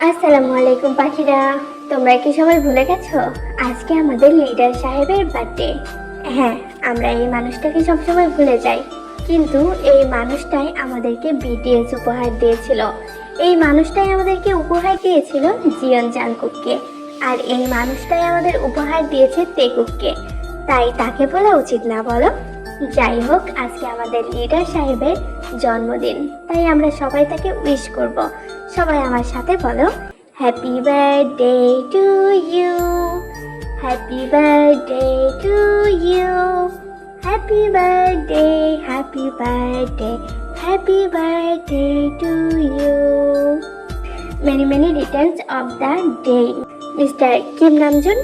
আসসালামু আলাইকুম, পাখিরা। তোমরা কি সবাই ভুলে গেছো? আজকে আমাদের লিডার সাহেবের বার্থডে হ্যাঁ আমরা এই মানুষটাকে সবসময় ভুলে যাই। কিন্তু এই মানুষটাই আমাদেরকে বিটিএস উপহার দিয়েছিল। এই মানুষটাই আমাদেরকে উপহার দিয়েছিল জিয়ন জাংকুককে। আর এই মানুষটাই আমাদের উপহার দিয়েছে তেকুককে তাই তাকে বলা উচিত না, বলো? যাই হোক আজকে আমাদের লিডার সাহেবের জন্মদিন, তাই আমরা সবাই তাকে উইশ করব। সবাই আমার সাথে বলো happy birthday to you happy birthday to you happy birthday happy birthday happy birthday to you many many returns of the day mister Kim Namjoon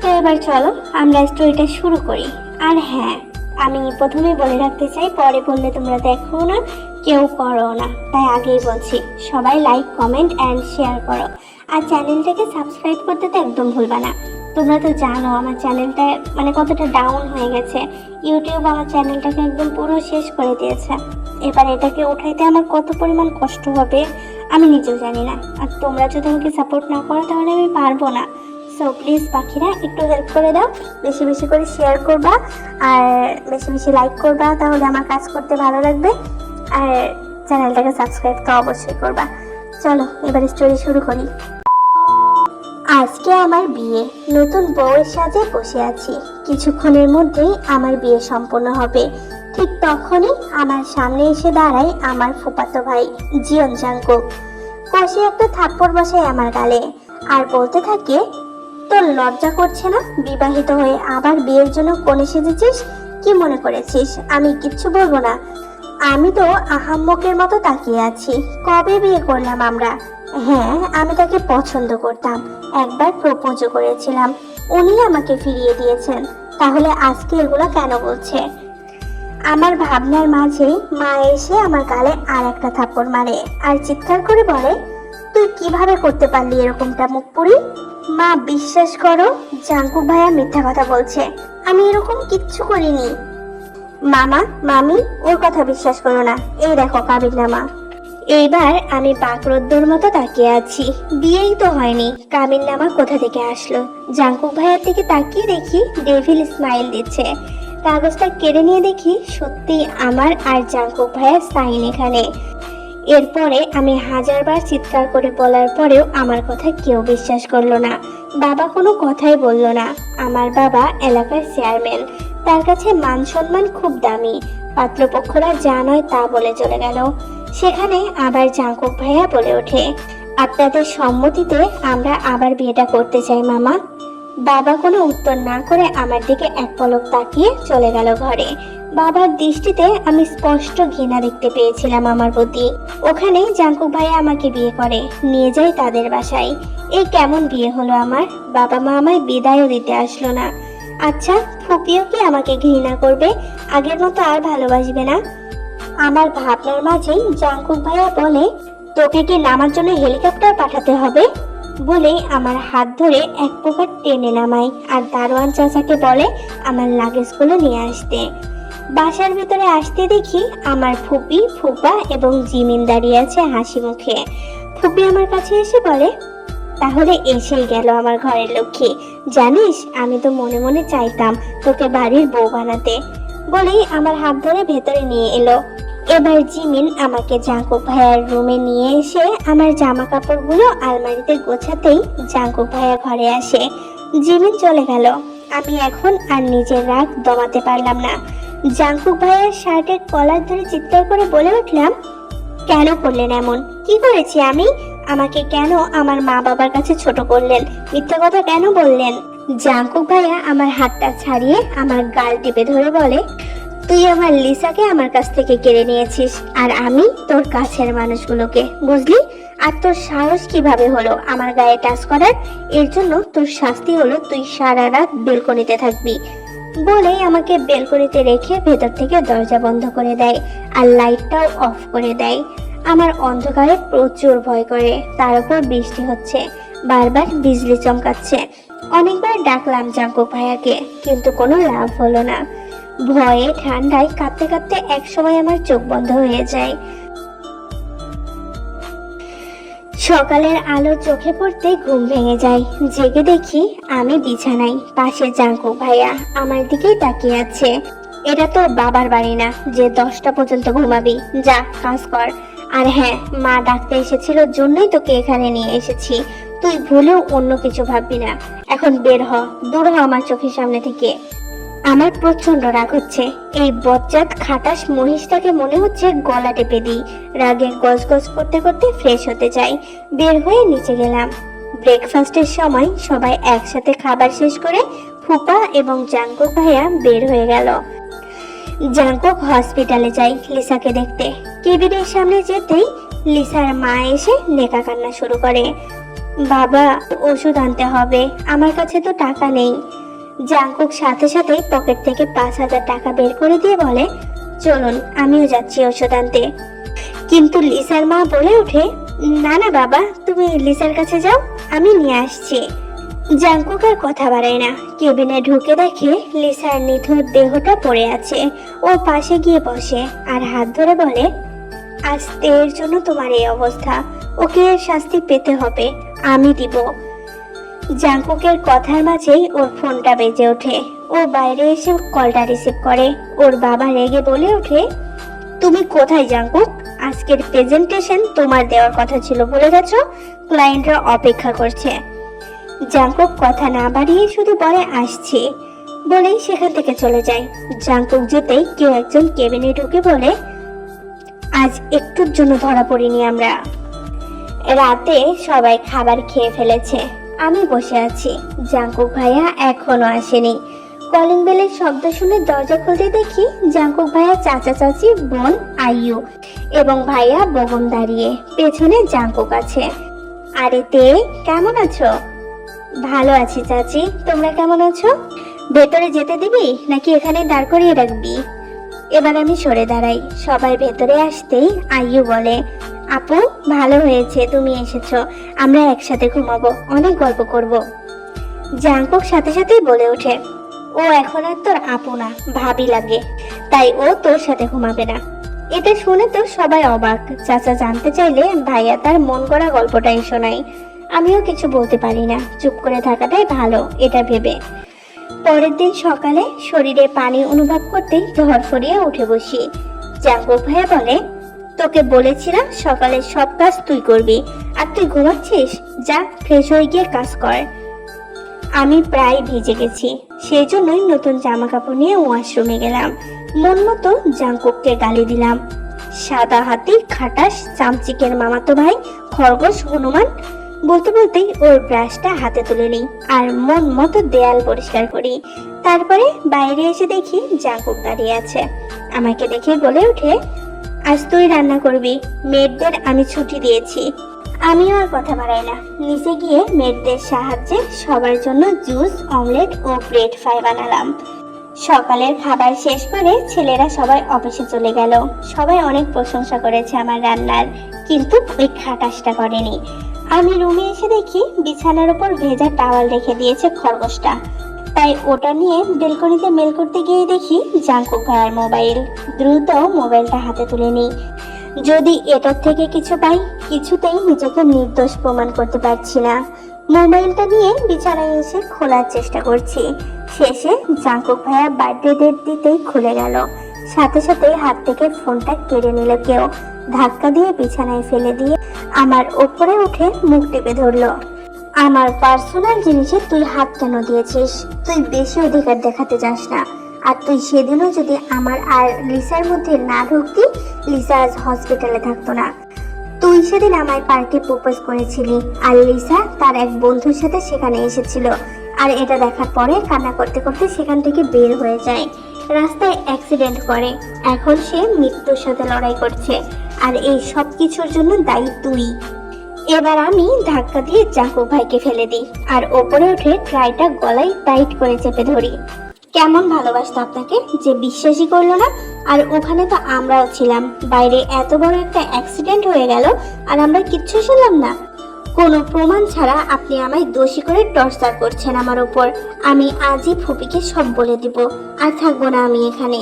তো এবার চলো, আমরা স্টোরিটা শুরু করি। আর হ্যাঁ আমি প্রথমে বলে রাখতে চাই, পরে বললে তোমরা দেখো না, কেউ করো না। তাই আগেই বলছি, সবাই লাইক কমেন্ট অ্যান্ড শেয়ার করো। আর চ্যানেলটাকে সাবস্ক্রাইব করতে তো একদম ভুলবা না। তোমরা তো জানো আমার চ্যানেলটা মানে কতটা ডাউন হয়ে গেছে। ইউটিউব আমার চ্যানেলটাকে একদম পুরো শেষ করে দিয়েছে। এবার এটাকে উঠাইতে আমার কত পরিমাণ কষ্ট হবে, আমি নিজেও জানি না। আর তোমরা যদি আমাকে সাপোর্ট না করো, তাহলে আমি পারব না। সো প্লিজ পাখিরা, একটু হেল্প করে দাও। বেশি বেশি করে শেয়ার করবা আর বেশি বেশি লাইক করবা, তাহলে আমার কাজ করতে ভালো লাগবে। আর চ্যানেলটাকে সাবস্ক্রাইব তো অবশ্যই করবা। চলো, এবার স্টোরি শুরু করি। আজকে আমার বিয়ে। নতুন বউয়ের সাজে বসে আছি। কিছুক্ষণের মধ্যেই আমার বিয়ে সম্পন্ন হবে। ঠিক তখনই আমার সামনে এসে দাঁড়ায় আমার ফুপাতো ভাই জিয়ন জাঙ্কুক কষে একটা থাপ্পড় বসায় আমার গালে। আর বলতে থাকে তোর লজ্জা করছে না? বিবাহিত হয়ে আবার বিয়ের জন্য কোণে সেজেছিস? কি মনে করেছিস? আমি কিচ্ছু বলব না। আমি তো আহাম্মকের মতো তাকিয়ে আছি। কবে বিয়ে করলাম আমরা? হ্যাঁ আমি তাকে পছন্দ করতাম। একবার প্রপোজও করেছিলাম। উনি আমাকে ফিরিয়ে দিয়েছেন। তাহলে আজকে এগুলো কেন বলছে? আমার ভাবনার মাঝেই মা এসে আমার গালে আর একটা থাপ্পড় মারে। আর চিৎকার করে বলে তুই কীভাবে করতে পারলি এরকমটা মুখ পুরি মা, বিশ্বাস করো, জাঙ্কুক ভাইয়া মিথ্যা কথা বলছে। আমি এরকম কিচ্ছু করিনি। মামা, মামি, ওর কথা বিশ্বাস করো না। এই দেখো কাবির নামা এইবার আমি বাকরদ্দর মতো তাকিয়ে আছি। বিয়েই তো হয়নি। কামির নামা কোথা থেকে আসলো? জাঙ্কুক ভাইয়ার দিকে তাকিয়ে দেখি ডেভিল স্মাইল দিচ্ছে। কাগজটা কেড়ে নিয়ে দেখি সত্যি আমার আর জাঙ্কুক ভাইয়ার সাইন এখানে। এরপরে আমি হাজারবার চিৎকার করে বলার পরেও আমার কথা কেউ বিশ্বাস করল না। বাবা কোনো কথাই বলল না। আমার বাবা এলাকার চেয়ারম্যান। তার কাছে মান সম্মান খুব দামি। পাত্রপক্ষরা যা নয় তা বলে চলে গেল। সেখানে আবার জাঙ্কুক ভাইয়া বলে ওঠে, আপনাদের সম্মতিতে আমরা আবার বিয়েটা করতে চাই, মামা। বাবা কোনো উত্তর না করে আমার দিকে এক পলক তাকিয়ে চলে গেল ঘরে। বাবার দৃষ্টিতে আমি স্পষ্ট ঘৃণা দেখতে পেয়েছিলাম আমার প্রতি। ওখানে জাঙ্কুক ভাইয়া আমাকে বিয়ে করে, নিয়ে যায় তাদের বাসায়। এই কেমন বিয়ে হলো আমার? বাবা মা আমায় বিদায়ও দিতে আসলো না। আচ্ছা ফুপিও কি আমাকে ঘৃণা করবে? আগের মতো আর ভালোবাসবে না? আমার ভাবনার মাঝেই জাঙ্কুক ভাইয়া বলে, তোকে কি নামার জন্য হেলিকপ্টার পাঠাতে হবে? বলে আমার হাত ধরে এক প্রকার টেনে নামায়। আর দারোয়ান চাচাকে বলে, আমার লাগেজগুলো নিয়ে আসতে। বাসার ভিতরে আসতে দেখি আমার ফুপি, ফুপা এবং জিমিন দাঁড়িয়ে আছে হাসি মুখে। ফুপি আমার কাছে এসে বলে, তাহলে এসেই গেল আমার ঘরের লক্ষ্মী। জানিস, আমি তো মনে মনে চাইতাম তোকে বাড়ির বউ বানাতে। বলেই আমার হাত ধরে ভেতরে নিয়ে এলো। এবার জিমিন আমাকে জাঙ্কুক ভাইয়ার রুমে নিয়ে এসে আমার জামা কাপড়গুলো আলমারিতে গোছাতেই জাঙ্কুক ভাইয়া ঘরে আসে। জিমিন চলে গেল। আমি এখন আর নিজের রাগ দমাতে পারলাম না। জাঙ্কুক ভাইয়ার শার্টের কলার ধরে চিৎকার করে বলে উঠলাম, কেন করলেন এমন? কি করেছি আমি? আমাকে কেন আমার মা বাবার কাছে ছোট করলেন? মিথ্যা কথা কেন বললেন? জাঙ্কুক ভাইয়া আমার হাতটা ছাড়িয়ে আমার গাল টিপে ধরে বলে, তুই আমার লিসাকে আমার কাছ থেকে কেড়ে নিয়েছিস, আর আমি তোর কাছের মানুষগুলোকে, বুঝলি? আর তোর সাহস কীভাবে হলো? আমার গায়ে টাচ করার? এর জন্য তোর শাস্তি হলো তুই সারা রাত বেলকনিতে থাকবি। বলেই আমাকে বেলকনিতে রেখে ভেতর থেকে দরজা বন্ধ করে দেয় আর লাইটটাও অফ করে দেয়। আমার অন্ধকারে প্রচুর ভয় করে, তার উপর বৃষ্টি হচ্ছে, বারবার বিজলি চমকাচ্ছে। অনেকবার ডাকলাম জাঙ্কু ভাইয়াকে, কিন্তু কোনো লাভ হলো না। ভয়ে ঠান্ডায় কাঁদতে কাঁপতে একসময় আমার চোখ বন্ধ হয়ে যায়। সকালের আলো চোখে পড়তে ঘুম ভেঙে যায়। জেগে দেখি আমি বিছানায়, পাশে জাঙ্কু ভাইয়া আমার দিকেই তাকিয়ে আছে। এটা তো বাবার বাড়ি না, যে দশটা পর্যন্ত ঘুমাবি। যা, কাজ কর। আর হ্যাঁ মা ডাকতে এসেছিল জন্যই তোকে এখানে নিয়ে এসেছি। তুই ভুলেও অন্য কিছু ভাববি না। এখন বের হ, দূর হ আমার চোখের সামনে থেকে। আমার প্রচণ্ড রাগ হচ্ছে। এই বজ্জাত খাটাস মহিষটাকে মনে হচ্ছে গলা টেপে দিই। রাগে গজ গজ করতে করতে ফ্রেশ হতে চাই। বের হয়ে নিচে গেলাম। ব্রেকফাস্টের সময় সবাই একসাথে খাবার শেষ করে ফুপা এবং জাঙ্কুক ভাইয়া বের হয়ে গেল। জাঙ্কুক হসপিটালে যাই লিসাকে দেখতে। কেবিনের সামনে যেতেই লিসার মা এসে নেকা কান্না শুরু করে। বাবা, ওষুধ আনতে হবে। আমার কাছে তো টাকা নেই। জাঙ্কুক সাথে সাথে পকেট থেকে পাঁচ হাজার টাকা বের করে দিয়ে বলে, চলুন, আমিও যাচ্ছি ওষুধ আনতে। কিন্তু লিসার মা বলে ওঠে, না না বাবা, তুমি লিসার কাছে যাও, আমি নিয়ে আসছি। জাঙ্কুক আর কথা বাড়ায় না। কেবিনে ঢুকে দেখে লিসার নিথর দেহটা পড়ে আছে। ও পাশে গিয়ে বসে আর হাত ধরে বলে, আজ এর জন্য তোমার এই অবস্থা। ওকে শাস্তি পেতে হবে, আমি দিব। জাঙ্কুকের কথার মাঝেই ওর ফোনটা বেজে ওঠে। ও বাইরে এসে কলটা রিসিভ করে। ওর বাবা রেগে বলে ওঠে, তুমি কোথায় জাঙ্কুক? আজকের প্রেজেন্টেশন তোমার দেওয়ার কথা ছিল বলে গেছো? ক্লায়েন্টরা অপেক্ষা করছে। জাঙ্কুক কথা না বাড়িয়ে শুধু বলে, আসছি। বলেই সেখান থেকে চলে যায়। জাঙ্কুক যেতেই কেউ একজন কেবিনে ঢুকে বলে, আজ একটুর জন্য ধরা পড়িনি আমরা। রাতে সবাই খাবার খেয়ে ফেলেছে। আমি বসে আছি। জাঙ্কুক ভাইয়া এখনও আসেনি। কলিং বেলের শব্দ শুনে দরজা খুলতে দেখি জাঙ্কুক ভাইয়া চাচা চাচি, বোন, আইয়ু এবং ভাইয়া বগম দাঁড়িয়ে পেছনে জাঙ্কুক আছে। আরে তে, কেমন আছো? ভালো আছি চাচি, তোমরা কেমন আছো? ভেতরে যেতে দিবি নাকি এখানে দাঁড় করিয়ে রাখবি? এবার আমি সরে দাঁড়াই। সবাই ভেতরে আসতেই আইয়ু বলে, আপু, ভালো হয়েছে, তুমি এসেছ। আমরা একসাথে ঘুমাবো, অনেক গল্প করব। জাঙ্কুক সাথে সাথেই বলে ওঠে, ও এখন আর তোর আপু না, ভাবি লাগে। তাই ও তোর সাথে ঘুমাবে না। এটা শুনে তো সবাই অবাক। চাচা জানতে চাইলে ভাইয়া তার মন করা গল্পটাই শোনাই আমিও কিছু বলতে পারি না, চুপ করে থাকাটাই ভালো, এটা ভেবে। পরের দিন সকালে শরীরে পানি অনুভব করতেই ধরফরিয়ে উঠে বসি। জাঙ্কুক ভাইয়া বলে, তোকে বলেছিলাম সকালে সব কাজ তুই করবি, আর তুই ঘুমাচ্ছিস? যা ফ্রেশ হয়ে গিয়ে কাজ কর। আমি প্রায় ভিজে গেছি সেই জন্যই নতুন জামা কাপড় নিয়ে ওয়াশরুমে গেলাম। মন মতো জাঙ্কুককে গালি দিলাম। সাদা হাতি, খাটাস, চামচিকের মামাতো ভাই, খরগোশ, হনুমান বলতে বলতেই ওর ব্রাশটা হাতে তুলে নিই আর মন মতো দেয়াল পরিষ্কার করি। তারপরে বাইরে এসে দেখি জাঙ্কুক দাঁড়িয়ে আছে। আমাকে দেখে বলে ওঠে, আজ তুই রান্না করবি, মেয়েদের আমি ছুটি দিয়েছি। আমিও আর কথা বাড়াই না। নিচে গিয়ে মেয়েদের সাহায্যে সবার জন্য জুস, অমলেট ও ব্রেড ফ্রাই বানালাম। সকালের খাবার শেষ করে ছেলেরা সবাই অফিসে চলে গেল। সবাই অনেক প্রশংসা করেছে আমার রান্নার, কিন্তু ওই খাটাসটা করেনি। আমি রুমে এসে দেখি বিছানার উপর ভেজা টাওয়াল রেখে দিয়েছে খরগোশটা। তাই ওটা নিয়ে বেলকনিতে মেল করতে গিয়ে দেখি জাঙ্কুক ভাইয়ার মোবাইল। দ্রুত মোবাইলটা হাতে তুলে নিই। যদি এটার থেকে কিছু পাই, কিছুতেই নিজেকে নির্দোষ প্রমাণ করতে পারছি না। মোবাইলটা নিয়ে বিছানায় এসে খোলার চেষ্টা করছি। শেষে জাঙ্কুক ভাইয়া বার্থডে ডেট দিতেই খুলে গেল। সাথে সাথে হাত থেকে ফোনটা কেড়ে নিল কেউ। ধাক্কা দিয়ে বিছানায় ফেলে দিয়ে আমার ওপরে উঠে মুখ টিপে ধরলো। আমার পার্সোনাল জিনিসে তুই হাত কেন দিয়েছিস? তুই বেশি অধিকার দেখাতে যাস না। আর তুই সেদিনও যদি আমার আর লিসার মধ্যে না ঢুকতি, লিসা আজ হসপিটালে থাকতো না। তুই সেদিন আমায় পার্কে প্রপোজ করেছিলি, আর লিসা তার এক বন্ধুর সাথে সেখানে এসেছিল। আর এটা দেখার পরে কান্না করতে করতে সেখান থেকে বের হয়ে যায়। রাস্তায় অ্যাক্সিডেন্ট করে। এখন সে মৃত্যুর সাথে লড়াই করছে। আর এই সব কিছুর জন্য দায়ী তুই। এবার আমি ধাক্কা দিয়ে জাঙ্কুক ভাইকে ফেলে দিই। আর ওপরে উঠে ট্রাইটা গলায় টাইট করে চেপে ধরি। কেমন ভালোবাসতো আপনাকে যে বিশ্বাসই করল না? আর ওখানে তো আমরাও ছিলাম। বাইরে এত বড় একটা অ্যাক্সিডেন্ট হয়ে গেল, আর আমরা কিচ্ছু শুনলাম না। কোনো প্রমাণ ছাড়া আপনি আমায় দোষী করে টর্চার করছেন আমার ওপর আমি আজই ফুপিকে সব বলে দিব। আর থাকব না আমি এখানে।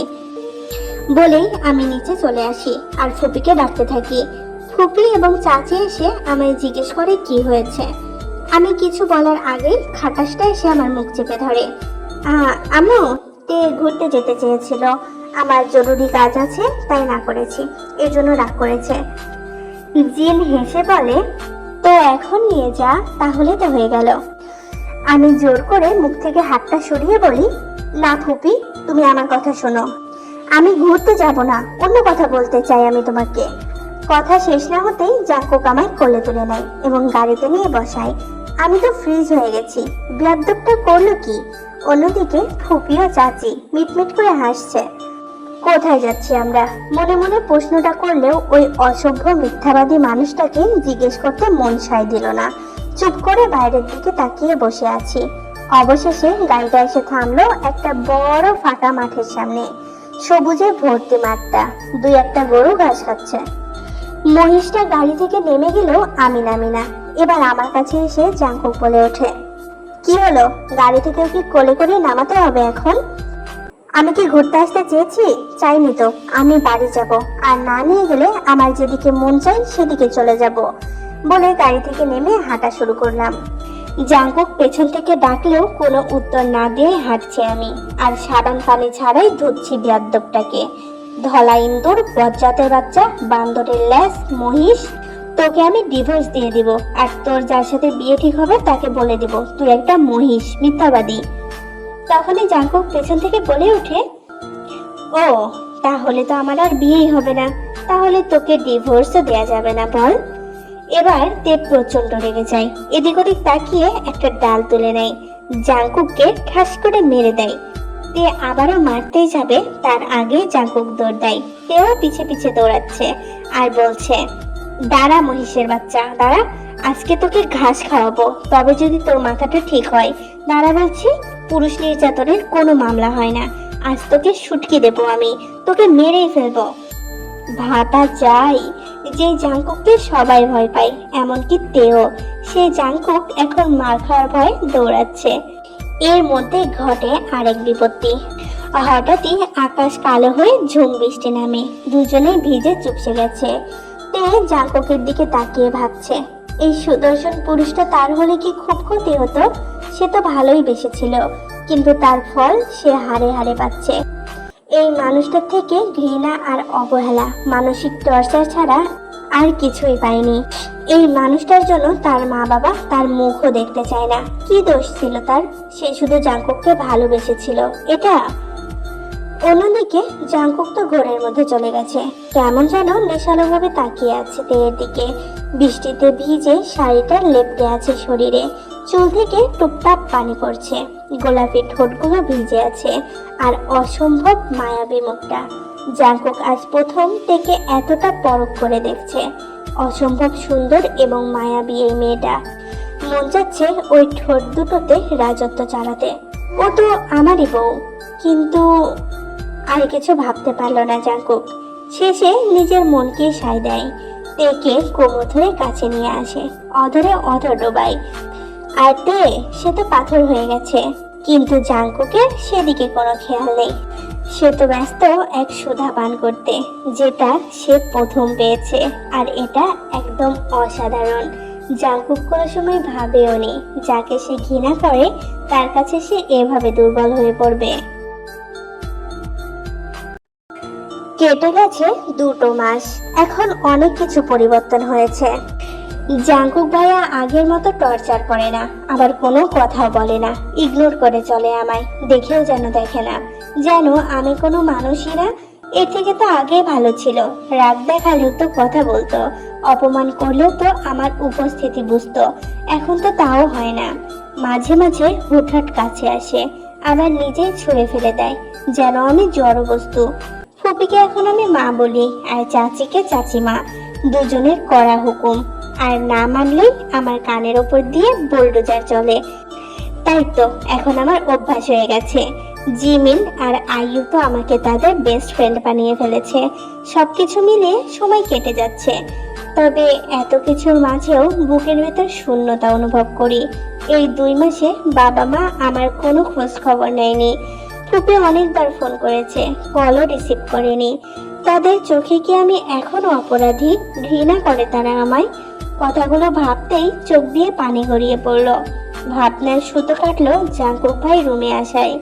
বলেই আমি নিচে চলে আসি আর ফুপিকে ডাকতে থাকি। ফুপি এবং চাচি এসে আমায় জিজ্ঞেস করে কি হয়েছে। আমি কিছু বলার আগেই খাটাসটা এসে আমার মুখ চেপে ধরে। আম্মু, তে ঘুরতে যেতে চেয়েছিল। আমার জরুরি কাজ আছে, তাই না করেছি। এর জন্য রাগ করেছে। জিন হেসে বলে তো এখন নিয়ে যা, তাহলে তো হয়ে গেল। আমি জোর করে মুখ থেকে হাতটা সরিয়ে বলি, না ফুপি, তুমি আমার কথা শোনো। আমি ঘুরতে যাব না, অন্য কথা বলতে চাই আমি তোমাকে। কথা শেষ না হতেই জাঙ্কুক আমায় কোলে তুলে নেয় এবং গাড়িতে নিয়ে বসায়। আমি তো ফ্রিজ হয়ে গেছি। বিয়াদ্দবটা করল কি? অন্যদিকে ফুপিও চাচি মিটমিট করে হাসছে। কোথায় যাচ্ছি আমরা? মনে মনে প্রশ্নটা করলেও ওই অসভ্য মিথ্যাবাদী মানুষটাকে জিজ্ঞেস করতে মন সায় দিল না। চুপ করে বাইরের দিকে তাকিয়ে বসে আছি। অবশেষে গাড়িটা এসে থামলো একটা বড় ফাঁকা মাঠের সামনে। সবুজে ভর্তি মাঠটা। দুই একটা গরু ঘাস খাচ্ছে। মহিষটা গাড়ি থেকে নেমে গেলেও আমি নামি না এবার আমার কাছে এসে জাঙ্কুক বলে ওঠে। কি হলো? গাড়ি থেকে কি কোলে করে নামাতে হবে এখন? আমি কি ঘুরতে আসতে চেয়েছি? চাইনি তো। আমি বাড়ি যাব। আর না নিয়ে গেলে আমার যেদিকে মন চাই সেদিকে চলে যাব। বলে গাড়ি থেকে নেমে হাঁটা শুরু করলাম। জাঙ্কুক পেছন থেকে ডাকলেও কোনো উত্তর না দিয়ে হাঁটছি আমি। আর সাবান পানি ছাড়াই ধুচ্ছি বিয়াদ্দবটাকে। ধলা ইন্দুর, বজ্জাতের বাচ্চা, বান্দরের ল্যাস মহিষ। তোকে আমি ডিভোর্স দিয়ে দিব। আর তোর যার সাথে বিয়ে ঠিক হবে তাকে বলে দিব, তুই একটা মহিষ, মিথ্যাবাদী। তখনই জাঙ্কুক পেছন থেকে বলে ওঠে, ও, তাহলে তো আমার আর বিয়েই হবে না। তাহলে তোকে ডিভোর্সও দেয়া যাবে না, বল। এবার দেব প্রচণ্ড রেগে যায়। এদিক ওদিক তাকিয়ে একটা ডাল তুলে নেয়। জাঙ্কুককে ঠাস করে মেরে দেয়। তে আবারও মারতেই যাবে, তার আগে জাঙ্কুক দৌড় দেয়। তেও পিছে পিছে দৌড়াচ্ছে আর বলছে, দাঁড়া মহিষের বাচ্চা, দাঁড়া। আজকে তোকে ঘাস খাওয়াবো। তবে যদি তোর মাথাটা ঠিক হয়। দাঁড়া বলছি পুরুষ নির্যাতনের কোনো মামলা হয় না। আজ তোকে শুটকি দেবো আমি। তোকে মেরেই ফেলব। ভাতা চাই। যে জাঙ্কুককে সবাই ভয় পায়, এমনকি তেও। সে জাঙ্কুক এখন মার খাওয়ার ভয়ে দৌড়াচ্ছে। এর মধ্যে ঘটে আরেক বিপত্তি। হঠাৎই আকাশ কালো হয়ে ঝুম বৃষ্টি নামে। দুজনে ভিজে চুপসে গেছে। তে জাঙ্কুকের দিকে তাকিয়ে ভাবছে। এই সুদর্শন পুরুষটা তার হলে কি খুব ক্ষতি হতো? সে তো ভালোই বেসেছিল কিন্তু তার ফল সে হারে হারে পাচ্ছে। এই মানুষটার থেকে ঘৃণা আর অবহেলা, মানসিক টর্চার ছাড়া আর কিছুই পায়নি। এই মানুষটার জন্য তার মা বাবা তার মুখও দেখতে চায় না। কি দোষ ছিল তার? সে শুধু জাঙ্কুককে ভালোবেসেছিল। এটা অন্যদিকে জাঙ্কুক তো ঘোরের মধ্যে চলে গেছে। কেমন যেন নেশালোভাবে তাকিয়ে আছে তেয়ের দিকে। বৃষ্টিতে ভিজে শাড়িটা লেপটে আছে শরীরে। চুল থেকে টুপটাপ পানি পড়ছে। গোলাপি ঠোঁটগুলো ভিজে আছে। আর অসম্ভব মায়াবী মুখটা। জাঙ্কুক আজ প্রথম থেকে এতটা পরখ করে দেখছে। অসম্ভব সুন্দর এবং মায়াবী এই মেয়েটা। মন যাচ্ছে ওই ঠোঁট দুটোতে রাজত্ব চালাতে। ও তো আমারই বউ। কিন্তু আর কিছু ভাবতে পারল না জাঙ্কুক। শেষে নিজের মনকে সায় দেয়। তেকে কোমর ধরে কাছে নিয়ে আসে। অধরে অধর ডোবায় আর তে, সে তো পাথর হয়ে গেছে। কিন্তু জাঙ্কুকের সেদিকে কোনো খেয়াল নেই। সে তো ব্যস্ত এক সুধা পান করতে, যেটা সে প্রথম পেয়েছে। আর এটা একদম অসাধারণ। জাঙ্কুক কোনো সময় ভাবেও নি, যাকে সে ঘৃণা করে, তার কাছে সে এভাবে দুর্বল হয়ে পড়বে। কেটে গেছে দুটো মাস। এখন অনেক কিছু পরিবর্তন হয়েছে। জাঙ্কুক ভাইয়া আগের মতো টর্চার করে না, আবার কোনো কথাও বলে না। ইগনোর করে চলে আমায়, দেখেও যেন দেখে না। যেন আমি কোনো মানুষই না, এর থেকে তো আগে ভালো ছিল। রাগ দেখালেও তো কথা বলতো। অপমান করলেও তো আমার উপস্থিতি বুঝতো। এখন তো তাও হয় না। মাঝে মাঝে হুটহাট কাছে আসে, আবার নিজেই ছুঁড়ে ফেলে দেয়। যেন আমি জড় বস্তু ফুপিকে এখন আমি মা বলি আর চাচিকে চাচিমা। দুজনের কড়া হুকুম। আর না মানলেই আমার কানের ওপর দিয়ে বোলডোজার চলে। তাই তো এখন আমার অভ্যাস হয়ে গেছে। জিমিন আর আইয়ু তো আমাকে তাদের বেস্ট ফ্রেন্ড বানিয়ে ফেলেছে। সবকিছু মিলিয়ে সময় কেটে যাচ্ছে। তবে এত কিছুর মাঝেও বুকের ভেতর শূন্যতা অনুভব করি। এই দুই মাসে বাবা মা আমার কোনো খোঁজ খবর নেয়নি। ফুপি অনেকবার ফোন করেছে কলও রিসিভ করেনি। তাদের চোখে কি আমি এখনও অপরাধী? ঘৃণা করে তারা আমায়। কথাগুলো ভাবতেই চোখ দিয়ে পানি গড়িয়ে পড়ল। ভাবনার সুতো কাটলো জাঙ্কুক ভাই রুমে আসায়।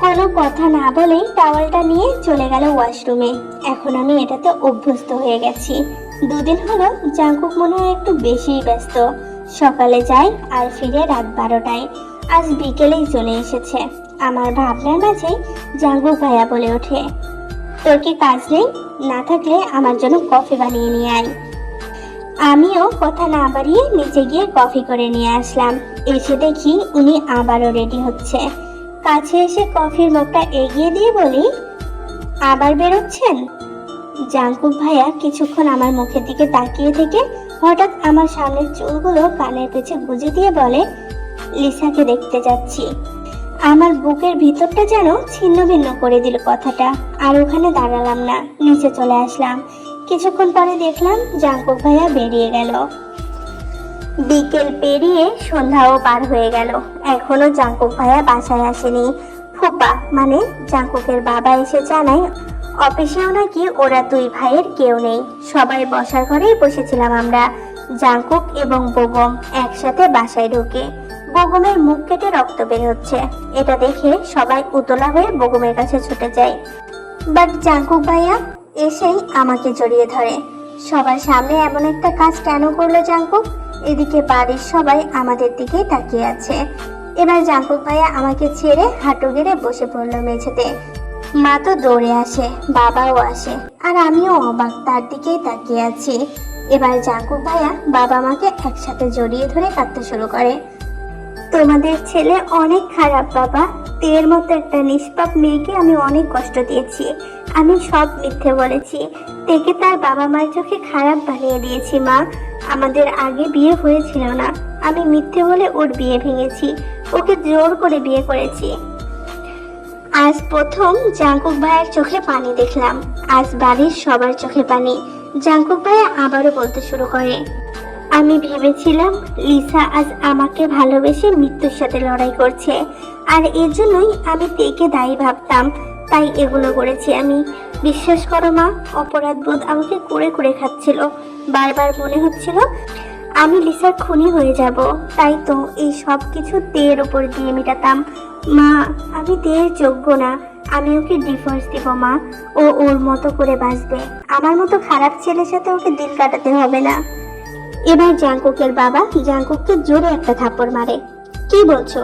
কোনো কথা না বলেই টাওয়ালটা নিয়ে চলে গেল ওয়াশরুমে এখন আমি এটাতে অভ্যস্ত হয়ে গেছি। দুদিন হলো জাঙ্কুক মনে হয় একটু বেশিই ব্যস্ত। সকালে যায় আর ফিরে রাত বারোটায়। আজ বিকেলেই চলে এসেছে। আমার ভাবনার মাঝে জাঙ্কুক ভাইয়া বলে ওঠে। তোর কি কাজ নেই? না থাকলে আমার জন্য কফি বানিয়ে নিয়ে আয়। আমিও কথা না বাড়িয়ে নিচে গিয়ে কফি করে নিয়ে আসলাম। এসে দেখি উনি আবারও রেডি হচ্ছে। কাছে এসে কফির মুখটা এগিয়ে দিয়ে বলি, আবার বেরোচ্ছেন? জাঙ্কুক ভাইয়া কিছুক্ষণ আমার মুখের দিকে তাকিয়ে থেকে হঠাৎ আমার সামনের চুলগুলো কানের পেছে গুজে দিয়ে বলে, লিসাকে দেখতে যাচ্ছি। আমার বুকের ভিতরটা যেন ছিন্ন ভিন্ন করে দিল কথাটা। আর ওখানে দাঁড়ালাম না, নিচে চলে আসলাম। কিছুক্ষণ পরে দেখলাম জাঙ্কুক ভাইয়া বেরিয়ে গেল। বিকেল পেরিয়ে সন্ধ্যাও পার হয়ে গেল। এখনও জাঙ্কুক ভাইয়া বাসায় আসেনি। ফুপা মানে জাঙ্কুকের বাবা এসে জানায়, অফিসেও নাকি ওরা দুই ভাইয়ের কেউ নেই। সবাই বসার ঘরেই বসেছিলাম আমরা। জাঙ্কুক এবং বোগম একসাথে বাসায় ঢুকে। বগমের মুখ কেটে রক্ত বের হচ্ছে। এটা দেখে সবাই উতলা হয়ে বগমের কাছে ছুটে যায়। বাট জাঙ্কুক ভাইয়া এসেই আমাকে জড়িয়ে ধরে। সবার সামনে এমন একটা কাজ কেন করল জাঙ্কুক? এদিকে বাড়ির সবাই আমাদের দিকেই তাকিয়ে আছে। এবার জাঙ্কুক ভাইয়া আমাকে ছেড়ে হাঁটু গেড়ে বসে পড়ল মেঝেতে। মা তো দৌড়ে আসে, বাবাও আসে, আর আমিও অবাক তার দিকেই তাকিয়ে আছি। এবার জাঙ্কুক ভাইয়া বাবা মাকে একসাথে জড়িয়ে ধরে কাঁদতে শুরু করে। তোমাদের ছেলে অনেক খারাপ, বাবা। তের মতো একটা নিষ্পাপ মেয়েকে আমি অনেক কষ্ট দিয়েছি। আমি সব মিথ্যে বলেছি। তেকে তার বাবা মায়ের চোখে খারাপ বানিয়ে দিয়েছি, মা। আমাদের আগে বিয়ে হয়েছিল না। আমি মিথ্যে বলে ওর বিয়ে ভেঙেছি। ওকে জোর করে বিয়ে করেছি। আজ প্রথম জাঙ্কুক ভাইয়ের চোখে পানি দেখলাম। আজ বাড়ির সবার চোখে পানি। জাঙ্কুক ভাইয়া আবারও বলতে শুরু করে। আমি ভেবেছিলাম লিসা আজ আমাকে ভালোবেসে মৃত্যুর সাথে লড়াই করছে। আর এর জন্যই আমি তেকে দায়ী ভাবতাম। তাই এগুলো করেছি আমি। বিশ্বাস করো মা অপরাধ বোধ আমাকে করে করে খাচ্ছিল। বারবার মনে হচ্ছিল আমি লিসার খুনি হয়ে যাব। তাই তো এই সব কিছু তের উপর দিয়ে মেটাতাম। মা, আমি তের যোগ্য না। আমি ওকে ডিভোর্স দিব মা। ও ওর মতো করে বাঁচবে। আমার মতো খারাপ ছেলের সাথে ওকে দিন কাটাতে হবে না। এবার জাঙ্কুকের বাবা জাঙ্কুককে জোরে একটা থাপ্পড় মারে। কি বলছো?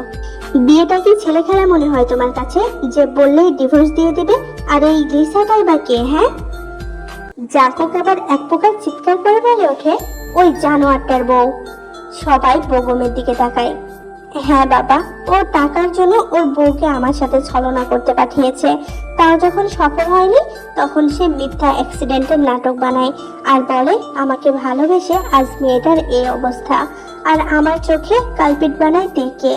বিয়েটা কি ছেলে খেলা মনে হয় তোমার কাছে? যে বললেই ডিভোর্স দিয়ে দেবে? আর এই লিসাটাই বা কে হ্যাঁ? জাঙ্কুক আবার এক প্রকার চিৎকার করে বলে ওঠে, ওই জানোয়ারটার বউ। সবাই বগমের দিকে তাকায়। হ্যাঁ বাবা ও টাকার জন্য ওর বউকে আমার সাথে ছলনা করতে পাঠিয়েছে। তাও যখন সফল হয়নি, তখন সে মিথ্যা অ্যাক্সিডেন্টের নাটক বানায় আর বলে, আমাকে ভালোবেসে আজ মেয়েটার এই অবস্থা। আর আমার চোখে কালপিট বানায় দেখে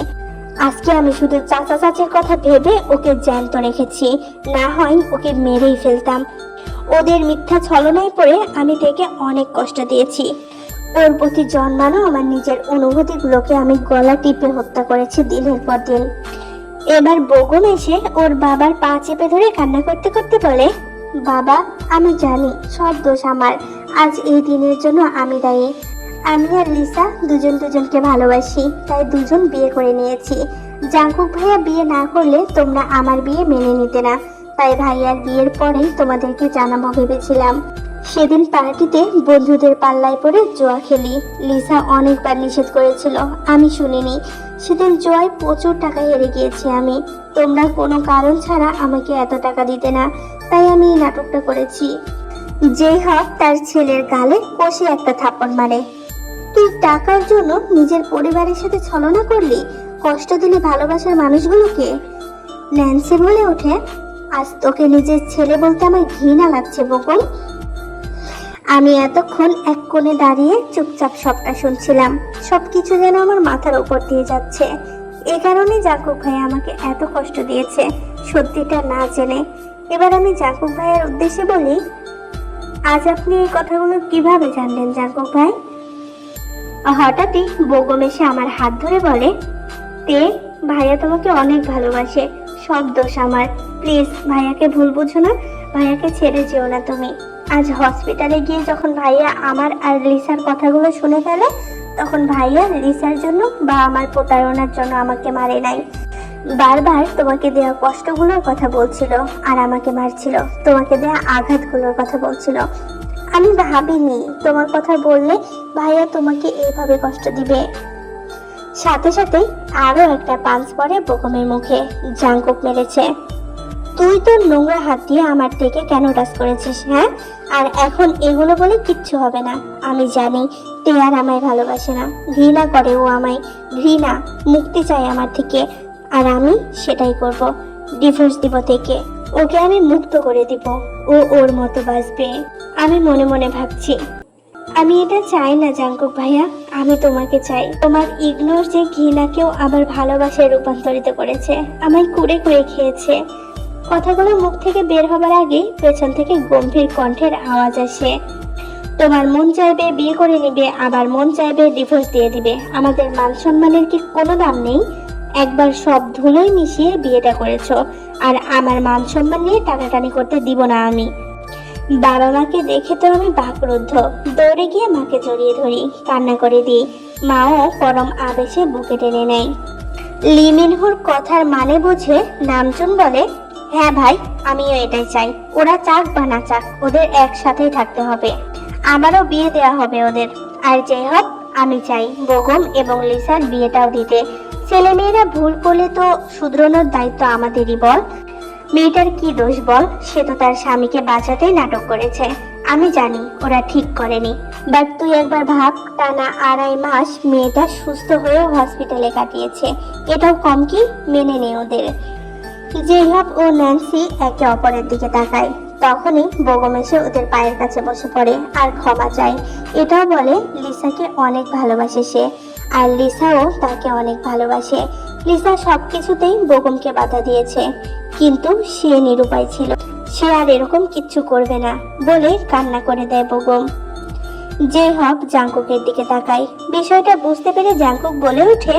আজকে আমি শুধু চাচা চাচির কথা ভেবে ওকে জ্যান্ত রেখেছি। না হয় ওকে মেরেই ফেলতাম। ওদের মিথ্যা ছলনায় পড়ে আমি থেকে অনেক কষ্ট দিয়েছি। ওর প্রতি জন্মানো আমার নিজের অনুভূতিগুলোকে আমি গলা টিপে হত্যা করেছি দিনের পর দিন। এবার বগম এসে ওর বাবার পা চেপে ধরে কান্না করতে করতে বলে, বাবা, আমি জানি সব দোষ আমার। আজ এই দিনের জন্য আমি দায়ী। আমি আর লিসা দুজন দুজনকে ভালোবাসি, তাই দুজন বিয়ে করে নিয়েছি। জাঙ্কুক ভাইয়া বিয়ে না করলে তোমরা আমার বিয়ে মেনে নিতে না। তাই ভাইয়ার বিয়ের পরেই তোমাদেরকে জানাব ভেবেছিলাম। সেদিন পার্টিতে বন্ধুদের পাল্লায় পড়ে জোয়া খেলি। লিসা অনেকবার নিষেধ করেছিল, আমি শুনিনি। সেদিন জোয়ায় প্রচুর টাকা হেরে গিয়েছি আমি। তোমরা কোনো কারণ ছাড়া আমাকে এত টাকা দিতে না, তাই আমি নাটকটা করেছি। যেই হক তার ছেলের গালে কষে একটা থাপ্পড় মারে। তুই টাকার জন্য নিজের পরিবারের সাথে ছলনা করলি? কষ্ট দিলি ভালোবাসার মানুষগুলোকে? ন্যান্সি বলে ওঠে, আজ তোকে নিজের ছেলে বলতে আমার ঘৃণা লাগছে বকুল। আমি এতক্ষণ এক কোণে দাঁড়িয়ে চুপচাপ সবটা শুনছিলাম। সবকিছু যেন আমার মাথার উপর দিয়ে যাচ্ছে। এ কারণে জাকুব ভাই আমাকে এত কষ্ট দিয়েছে, সত্যিটা না জেনে। এবার আমি জাকুব ভাইয়ের উদ্দেশ্যে বলি, আজ আপনি এই কথাগুলো কীভাবে জানলেন জাকুব ভাই? হঠাৎই বগম এসে আমার হাত ধরে বলে, তে, ভাইয়া তোমাকে অনেক ভালোবাসে। সব দোষ আমার। প্লিজ, ভাইয়াকে ভুল বুঝো না। ভাইয়াকে ছেড়ে যেও না তুমি। আজ হসপিটালে গিয়ে যখন ভাইয়া আমার আর লিসার কথাগুলো শুনে ফেলে, তখন ভাইয়া লিসার জন্য বা আমার প্রতারণার জন্য আমাকে মারে নাই। বারবার তোমাকে দেওয়া কষ্টগুলোর কথা বলছিল আর আমাকে মারছিল। তোমাকে দেওয়া আঘাতগুলোর কথা বলছিল। আমি ভাবিনি তোমার কথা বললে ভাইয়া তোমাকে এইভাবে কষ্ট দিবে। সাথে সাথে আরও একটা পাঞ্চ পরে বোকমের মুখে, জাঙ্কুক মেরেছে। তুই তোর নোংরা হাত দিয়ে আমার থেকে কেন টাচ করেছিস হ্যাঁ? আর এখন এগুলো বলে কিচ্ছু হবে না। আমি জানি আর আমায় ভালোবাসে না। ঘৃণা করে ও আমায়। ঘৃণা মুক্তি চাই আমার থেকে। আর আমি সেটাই করব ডিভোর্স দিব থেকে। ওকে আমি মুক্ত করে দিব। ও ওর মতো বাঁচবে। আমি মনে মনে ভাবছি। আমি এটা চাই না, জাঙ্কুক ভাইয়া। আমি তোমাকে চাই। তোমার ইগনোর যে ঘৃণাকেও আবার ভালোবাসায় রূপান্তরিত করেছে। আমায় কুড়ে কুড়ে খেয়েছে। কথাগুলো মুখ থেকে বের হবার আগে পেছন থেকে গম্ভীর কণ্ঠের আওয়াজ আসে। তোমার মন চাইবে বিয়ে করে নিবে, আবার মন চাইবে ডিভোর্স দিয়ে দিবে। আমাদের মান সম্মানের কি কোনো দাম নেই? একবার সব ধুলোই মিশিয়ে বিয়েটা করেছ, আর আমার মান সম্মান নিয়ে টানাটানি করতে দিব না আমি। বাবা মাকে দেখে তো আমি বাকরুদ্ধ। দৌড়ে গিয়ে মাকে জড়িয়ে ধরি, কান্না করে দিই। মাও পরম আবেশে বুকে টেনে নেয়। লিমিনহুর কথার মানে বুঝে নামচুন বলে হ্যাঁ ভাই, আমিও এটাই চাই। ওরা চাক বা না চাক, ওদের একসাথেই থাকতে হবে। আমারও বিয়ে দেওয়া হবে ওদের। আর যাই হোক, আমি চাই বগম এবং লিসার বিয়েটাও দিতে। ছেলেমেয়েরা ভুল করলে তো শুধরানোর দায়িত্ব আমাদেরই বল। মেয়েটার কি দোষ বল, সে তো তার স্বামীকে বাঁচাতেই নাটক করেছে। আমি জানি ওরা ঠিক করেনি। বাট তুই একবার ভাব, টানা আড়াই মাস মেয়েটা সুস্থ হয়েও হসপিটালে কাটিয়েছে। এটাও কম কি, মেনে নেই ওদের। জেহাব ও ন্যান্সি একে অপরের দিকে তাকায়। তখনই বগম এসে ওদের পায়ের কাছে বসে পড়ে আর ক্ষমা চায়। এটাও বলে লিসাকে অনেক ভালোবাসে সে, আর লিসাও তাকে অনেক ভালোবাসে। লিসা সবকিছুতেই বগমকে বাধা দিয়েছে, কিন্তু সে নিরুপায় ছিল। সে আর এরকম কিচ্ছু করবে না বলে কান্না করে দেয় বগম। হক জাঙ্কুকের দিকে তাকায়। বিষয়টা বুঝতে পেরে জাঙ্কুক বলে ওঠে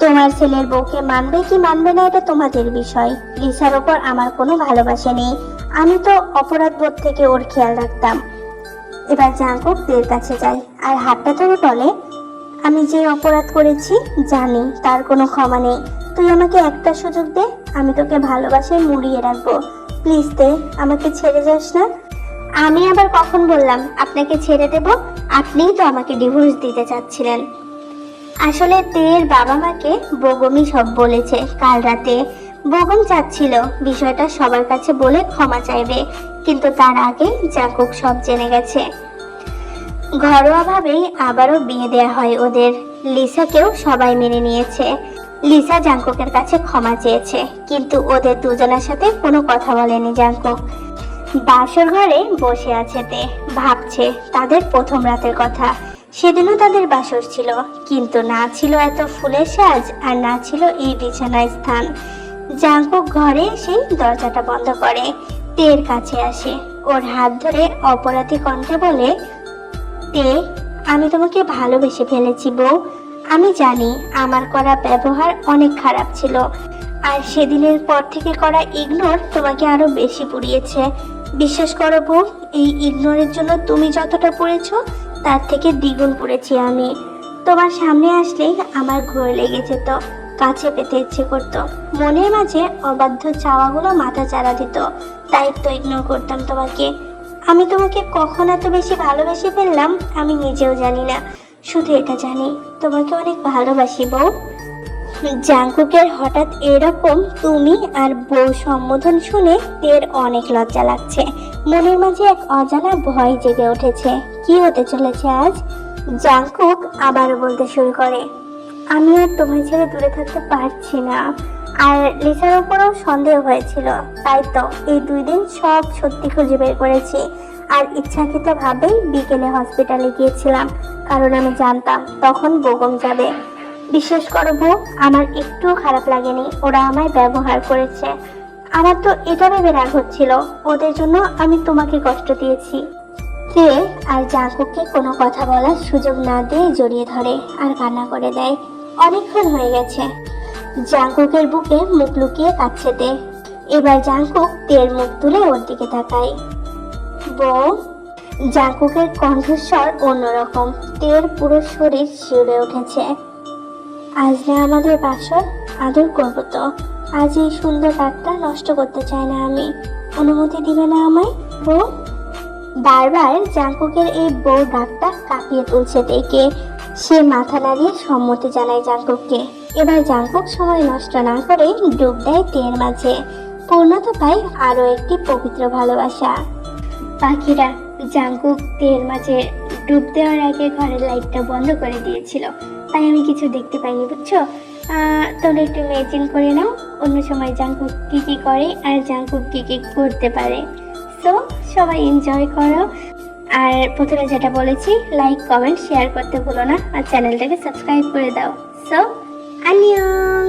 তোমার ছেলের বউকে মানবে কি মানবে না এটা তোমাদের বিষয়। লিসার ওপর আমার কোনো ভালোবাসা নেই। আমি তো অপরাধ বোধ থেকে ওর খেয়াল রাখতাম। এবার জাঙ্কুক দের কাছে যায় আর হাতটা ধরে বলে, আমি যে অপরাধ করেছি, জানি, তার কোনো ক্ষমা নেই। তুই আমাকে একটা সুযোগ দে, আমি তোকে ভালোবাসে মুড়িয়ে রাখব। প্লিজ দে আমাকে ছেড়ে যাস না? আমি আবার কখন বললাম, আপনাকে ছেড়ে দেব? আপনিই তো আমাকে ডিভোর্স দিতে চাচ্ছিলেন। আসলে তের বাবা মাকে বগমই সব বলেছে। কাল রাতে বগম চাচ্ছিল বিষয়টা সবার কাছে বলে ক্ষমা চাইবে, কিন্তু তার আগে জাকুক সব জেনে গেছে। ঘরোয়াভাবেই আবারও বিয়ে দেয়া হয় ওদের। লিসাকেও সবাই মেনে নিয়েছে। লিসা জাঙ্কুকের কাছে ক্ষমা চেয়েছে, কিন্তু ওদের দুজনের সাথে কোনো কথা বলেনি জাঙ্কুক। বাসর ঘরে বসে আছে তে, ভাবছে তাদের প্রথম রাতের কথা। সেদিনও তাদের বাসর ছিল, কিন্তু না ছিল এত ফুলের সাজ আর না ছিল এই বিছানায় স্থান। জাঙ্কুক ঘরে এসে দরজাটা বন্ধ করে, তের কাছে আসে। ওর হাত ধরে অপরাধী কণ্ঠে বলে, তে, আমি তোমাকে ভালোবেসে ফেলেছি বউ। আমি জানি আমার করা ব্যবহার অনেক খারাপ ছিল, আর সেদিনের পর থেকে করা ইগনোর তোমাকে আরও বেশি পুড়িয়েছে। বিশ্বাস করো বউ, এই ইগনোরের জন্য তুমি যতটা পড়েছো তার থেকে দ্বিগুণ পড়েছি আমি। তোমার সামনে আসলেই আমার ঘোর লেগে যেত কাছে পেতে ইচ্ছে করত। মনের মাঝে অবাধ্য চাওয়াগুলো মাথা চারা দিত। তাই তো ইগনোর করতাম তোমাকে। আমি তোমাকে কখন এত বেশি ভালোবেসে ফেললাম আমি নিজেও জানি না। শুধু এটা জানি, তোমাকে অনেক ভালোবাসি বউ। জাঙ্কুকের হঠাৎ এরকম তুমি আর বউ সম্বোধন শুনে তের অনেক লজ্জা লাগছে। মনের মাঝে এক অজানা ভয় জেগে উঠেছে। কি হতে চলেছে আজ? জাঙ্কুক আবার বলতে শুরু করে, আমি আর তোমায় ছেড়ে দূরে থাকতে পারছি না। আর লিসার উপরেও সন্দেহ হয়েছিল। তাই তো এই দুই দিন সব সত্যি খুঁজে বের করেছি। আর ইচ্ছাকৃত ভাবেই বিকেলে হসপিটালে গিয়েছিলাম। কারণ আমি জানতাম তখন বোগম যাবে। বিশ্বাস করো বউ, আমার একটুও খারাপ লাগেনি। ওরা আমায় ব্যবহার করেছে। আমার তো এটা ভেবে রাগ হচ্ছিল। ওদের জন্য আমি তোমাকে কষ্ট দিয়েছি। কে আর জাঙ্কুককে কোনো কথা বলার সুযোগ না দিয়ে জড়িয়ে ধরে আর কান্না করে দেয়। অনেকক্ষণ হয়ে গেছে। জাঙ্কুকের বুকে মুখ লুকিয়ে কাচ্ছে তে এবার জাঙ্কুক তের মুখ তুলে ওর দিকে তাকায়। বউ, জাঙ্কুকের কণ্ঠস্বর অন্যরকম। তের পুরো শরীর শিউরে উঠেছে। আজ না আমাদের বাসর আদর করব তো। আজ এই সুন্দর রাতটা নষ্ট করতে চাই না আমি। অনুমতি দিবে না আমায়? বউ বারবার জাঙ্কুকের এই বউ ডাকটা কাঁপিয়ে তুলছে দেখে। সে মাথা নাড়িয়ে সম্মতি জানায় জাঙ্কুককে। এবার জাঙ্কুক সময় নষ্ট না করে ডুব দেয় তের মাঝে। পূর্ণতা পায় আরও একটি পবিত্র ভালোবাসা। পাখিরা, জাঙ্কুক তের মাঝে ডুব দেওয়ার আগে ঘরের লাইটটা বন্ধ করে দিয়েছিল। তাই আমি কিছু দেখতে পাইনি, বুঝছ? তোমরা একটু ইমেজিন করে নাও, অন্য সময় জাঙ্কুক কী কী করে আর জাঙ্কুক কী কী করতে পারে। সো সবাই এনজয় করো। আর প্রথমে যেটা বলেছি লাইক কমেন্ট শেয়ার করতে ভুলো না, আর চ্যানেলটাকে সাবস্ক্রাইব করে দাও। সো আনিয়ং